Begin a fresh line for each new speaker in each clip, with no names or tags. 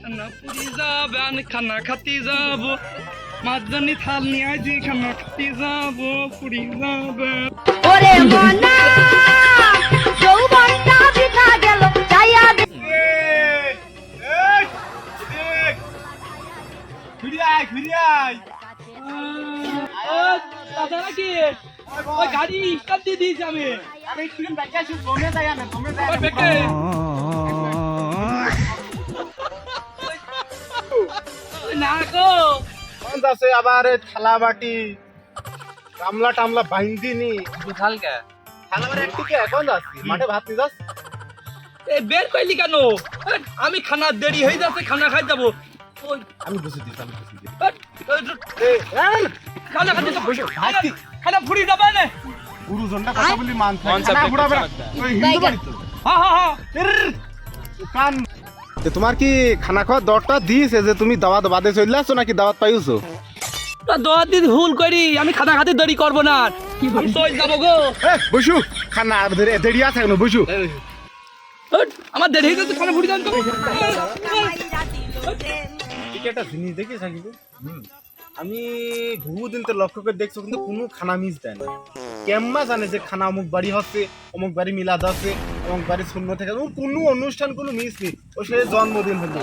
খানা পুরি যাবেন খানা খাতি যাব। মাঝজানি থাল নিয়ে আইছি খানা খাতি যাব পুরি যাবেন।
ওরে মনা যৌবনটা বৃথা গেল চাইয়া দে
দাদা নাকি ওই গাড়ি স্টার্ট দিয়ে দিয়েছি আমি। ওই বেকে না গো।
আছে আবার থালা বাটি গামলা টামলা বাইন্দি নি
হালকা
থালা বাটি একদিকে এখন যাচ্ছি? মাঠে ভাত নিয়ে যাচ্ছি?
এ বের কইলি কেন? আমি খানা দেরি হয়ে যাচ্ছে খানা খাই যাব।
আমি বুঝে দিচ্ছি আমি বুঝে দিচ্ছি। কথা বলি মান না বেড়া ওই হিন্দু বাড়ি তো
হ্যাঁ হ্যাঁ হ্যাঁ
কান তোমার কি খানা খাওয়ার দরটা দিয়েছে যে তুমি দাওয়াত বাদে চলে আসছো নাকি দাওয়াত পাইছো
দোয়া দিন ভুল করি আমি খানা খাতে দেরি করব না আমি চল যাব গো
বসু খানা আর দেরি আছে বসু
আমার দেরি হয়ে যাচ্ছে খানা যান তো
একটা জিনিস আমি বহুদিন তো লক্ষ্য করে দেখছ কিন্তু কোনো খানা মিস দেয় না। কেম্মা জানে যে খানা অমুক বাড়ি হচ্ছে অমুক বাড়ি মিলাদ আছে অমুক বাড়ি শূন্য থেকে ও কোনো অনুষ্ঠান কোনো মিস নেই। ও সে জন্মদিন হলো।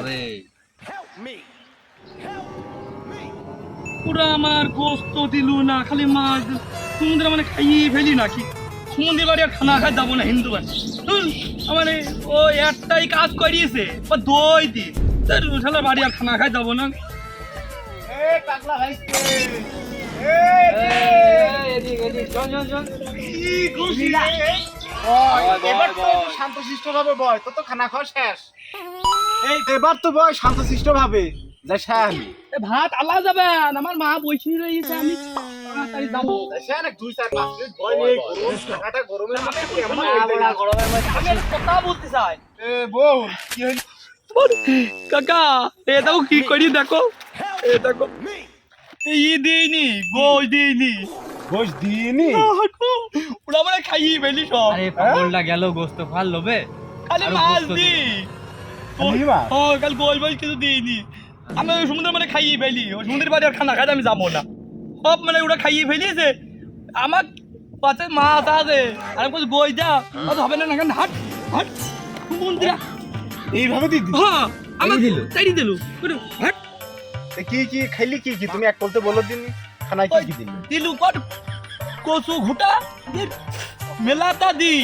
পুরো আমার গোস্ত দিলু না খালি মাছ সমুদ্রে মানে খাইয়ে ফেলি নাকি? সমুদ্রে বাড়ি আর খানা খাই যাব না হিন্দু বাড়ি। এই ও একটাই কাজ করিয়েছে ও দই দি তার বাড়ি আর খানা খাই যাব না।
শান্তশিষ্ট ভাবে বয় তো তো খানা খাওয়া শেষ। এই এবার তো বয় শান্তশিষ্ট ভাবে যা
ভাত আলা যাবে আমার মা বসে রয়েছে আমি তাড়াতাড়ি যাব।
শেষ দুই চার পাঁচ মিনিট বয় নেই গরম টাকাটা গরমের মধ্যে
আমি কথা বলতে চাই।
এ বউ কি
কাকা এ দেখো কি করি দেখো। এ দেখো ই দিইনি ওরা মানে খাইয়ে ফেলি সব।
আরে পাগলটা গেল গোস্ত ফাল লোবে
খালি মাছ দি। ও কাল গোল গোল কিছু দিইনি। আমি ওই সমুদ্র মানে খাইয়ে ফেলি। ওই সমুদ্রের বাড়ি আর খানা খাইতে আমি যাব না। সব মানে ওরা খাইয়ে ফেলিয়েছে। আমার পাশে মাছ আছে। আর আমি বলছি বই যা অত হবে না না কেন হাট হাট মন্দিরা
এইভাবে দিদি
হ্যাঁ আমার
দিল।
দিলু। হাট
কি কি খাইলি কি কি তুমি এক বলতে বলো দিন খানায় কি কি দিলি
দিলু কর কচু ঘুটা মেলাটা দি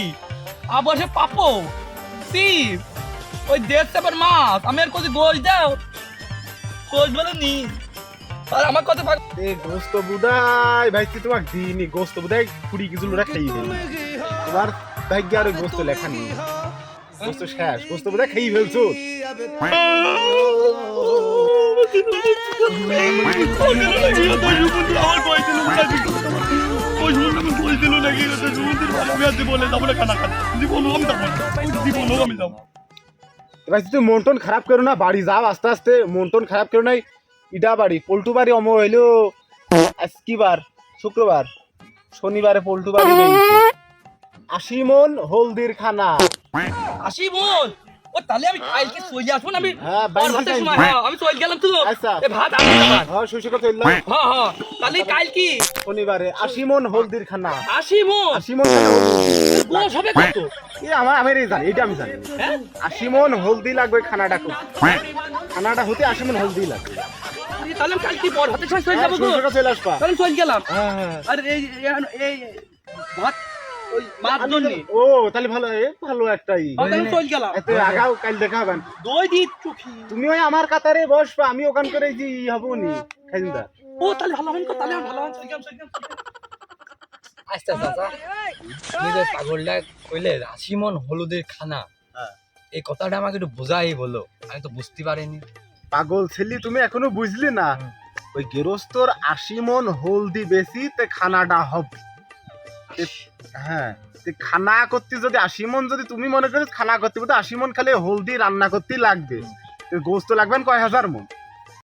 আবার সে পাপো সিপ ওই দেড় চাপের মাছ আমি আর কোথায় গোল দাও গোল বলে নি আর আমার কথা ভাগ
এ গোস্ত বুদাই ভাই তুই তোমার দিইনি গোস্ত বুদাই কুড়ি কিছু লোরা খাইয়ে দিলি তোমার ভাগ্য আর গোস্ত লেখা নেই গোস্ত শেষ গোস্ত বুদাই খাইয়ে ফেলছো এবার তুই মন টন খারাপ করো না, বাড়ি যাও আস্তে আস্তে। মন টন খারাপ করো নাই ইডা বাড়ি। পল্টু বাড়ি অমর হইল আজ কি বার শুক্রবার। শনিবারে পল্টু বাড়ি আশি মন হলদির খানা
বোন ও তাহলে আমি কালকে চলে আসব না আমি
হ্যাঁ,
ওর ভাতের সময় হ্যাঁ আমি চলে গেলাম তো।
আচ্ছা।
এ ভাত আমি
হ্যাঁ
হ্যাঁ হ্যাঁ তাহলে কাল কি?
শনিবারে আশি মন হলদির খানা
আসি বোন
আশি খানা
গোস হবে কত?
এ আমার আমি জানি এটা আমি জানি।
হ্যাঁ?
আশি মন হলদি লাগবে খানাটা খুব খানাটা হতে আশি মন হলদি লাগবে।
তাহলে কালকে পর হাতে চলে যাব
চলে আসবা।
তাহলে চলে গেলাম।
হ্যাঁ হ্যাঁ।
আর এই ভাত ওই মাছ
আমি ও তাহলে ভালো এ ভালো একটাই।
তাহলে গেলাম।
এত আগাও কাল দেখা
দই দি চুখি
তুমি ওই আমার কাতারে বসবা আমি ওখান করে যে ই হব নি খাইন্দা।
ও তাহলে ভালো হবে তাহলে ভালো হবে চলে গেলাম চলে গেলাম। চলে গেলাম।
তুমি যে পাগলটা কইলে আশি মন হলুদের খানা।
হ্যাঁ।
এই কথাটা আমাকে একটু বোঝাই বলো। আমি তো বুঝতে পারিনি।
পাগল ছেলি তুমি এখনও বুঝলি না? ওই গেরস্তর আশি মন হলদি বেশি তে খানাটা হবে। হ্যাঁ খানা করতে যদি আশি মন যদি তুমি মনে করো খানা করতে বলতে আশি মন খালি হলদি রান্না করতেই লাগবে। গোস্ত লাগবেন কয় হাজার মন?